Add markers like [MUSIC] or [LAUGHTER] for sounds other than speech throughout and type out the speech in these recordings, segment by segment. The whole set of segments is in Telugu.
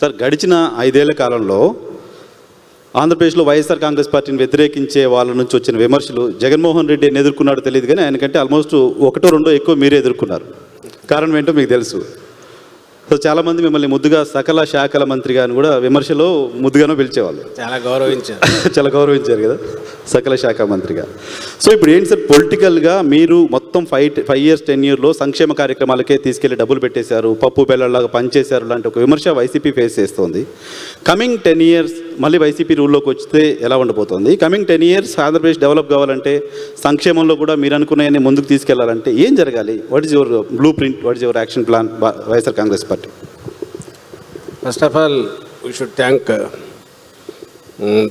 సార్ గడిచిన ఐదేళ్ళ కాలంలో ఆంధ్రప్రదేశ్లో వైఎస్ఆర్ కాంగ్రెస్ పార్టీని వ్యతిరేకించే వాళ్ళ నుంచి వచ్చిన విమర్శలు జగన్మోహన్ రెడ్డి ఎన్ని ఎదుర్కొన్నాడో తెలియదు కానీ ఆయనకంటే ఆల్మోస్ట్ ఒకటో రెండో ఎక్కువ మీరే ఎదుర్కొన్నారు. కారణం ఏంటో మీకు తెలుసు. సో చాలామంది మిమ్మల్ని ముద్దుగా సకల శాఖల మంత్రిగా అని కూడా విమర్శలో ముద్దుగానో పిలిచేవాళ్ళు. చాలా గౌరవించారు. [LAUGHS] చాలా గౌరవించారు కదా సకల శాఖ మంత్రిగా. సో ఇప్పుడు ఏంటి సార్ పొలిటికల్గా మీరు మొత్తం ఫైవ్ ఫైవ్ ఇయర్స్ టెన్ ఇయర్లో సంక్షేమ కార్యక్రమాలకే తీసుకెళ్ళి డబ్బులు పెట్టేశారు పప్పు బెల్లలాగా పనిచేశారు లాంటి ఒక విమర్శ వైసీపీ ఫేస్ చేస్తోంది. కమింగ్ టెన్ ఇయర్స్ మళ్ళీ వైసీపీ రూల్లోకి వస్తే ఎలా ఉండబోతోంది? Coming ten years Andhra Pradesh develop కావాలంటే సంక్షేమంలో కూడా మీరు అనుకున్నాయని ముందుకు తీసుకెళ్ళాలంటే ఏం జరగాలి? What is your blueprint what is your action plan YSR Congress party first of all we should thank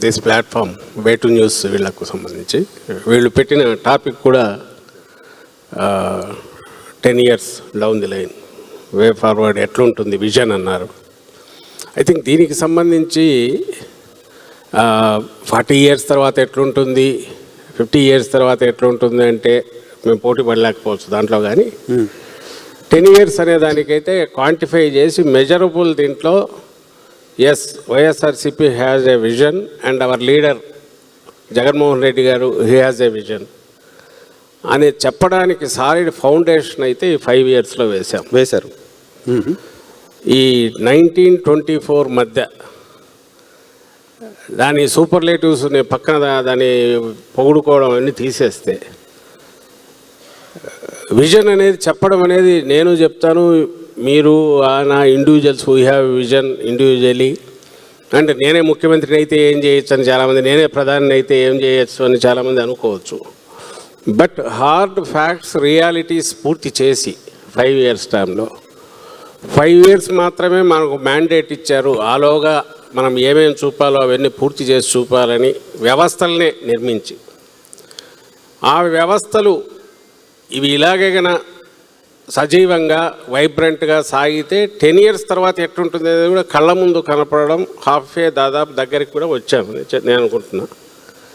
this platform Way to News వీళ్ళకు సంబంధించి. వీళ్ళు పెట్టిన టాపిక్ కూడా ten years down the line way forward ఎట్లుంటుంది విజన్ అన్నారు. ఐ థింక్ దీనికి సంబంధించి uh, ఫార్టీ ఇయర్స్ తర్వాత ఎట్లుంటుంది ఫిఫ్టీ ఇయర్స్ తర్వాత ఎట్లుంటుంది అంటే మేము పోటీ పడలేకపోవచ్చు దాంట్లో కానీ. Hmm. టెన్ ఇయర్స్ అనే దానికైతే క్వాంటిఫై చేసి మెజరబుల్ దీంట్లో yes YSRCP has a vision and our leader Jaganmohan Reddy గారు హీ హ్యాజ్ ఏ విజన్ అని చెప్పడానికి సాలిడ్ ఫౌండేషన్ అయితే ఈ ఫైవ్ ఇయర్స్లో వేశాం. వేశారు. ఈ నైన్టీన్ ట్వంటీ ఫోర్ మధ్య దాని సూపర్లేటివ్స్ పక్కన దాన్ని పొగుడుకోవడం అన్ని తీసేస్తే విజన్ అనేది చెప్పడం అనేది నేను చెప్తాను. మీరు ఆ నా individuals we have vision individually అంటే నేనే ముఖ్యమంత్రిని అయితే ఏం చేయొచ్చు అని చాలామంది నేనే ప్రధాని అయితే ఏం చేయొచ్చు అని చాలామంది అనుకోవచ్చు. బట్ హార్డ్ ఫ్యాక్ట్స్ రియాలిటీస్ పూర్తి చేసి ఫైవ్ ఇయర్స్ టైంలో ఫైవ్ ఇయర్స్ మాత్రమే మనకు మ్యాండేట్ ఇచ్చారు. ఆలోగా మనం ఏమేమి చూపాలో అవన్నీ పూర్తి చేసి చూపాలని వ్యవస్థలనే నిర్మించి. ఆ వ్యవస్థలు ఇవి ఇలాగే గన సజీవంగా వైబ్రెంట్గా సాగితే టెన్ ఇయర్స్ తర్వాత ఎట్లుంటుంది అనేది కూడా కళ్ళ ముందు కనపడడం హాఫ్ ఏ దాదాపు దగ్గరికి కూడా వచ్చాము. నేను అనుకుంటున్నాను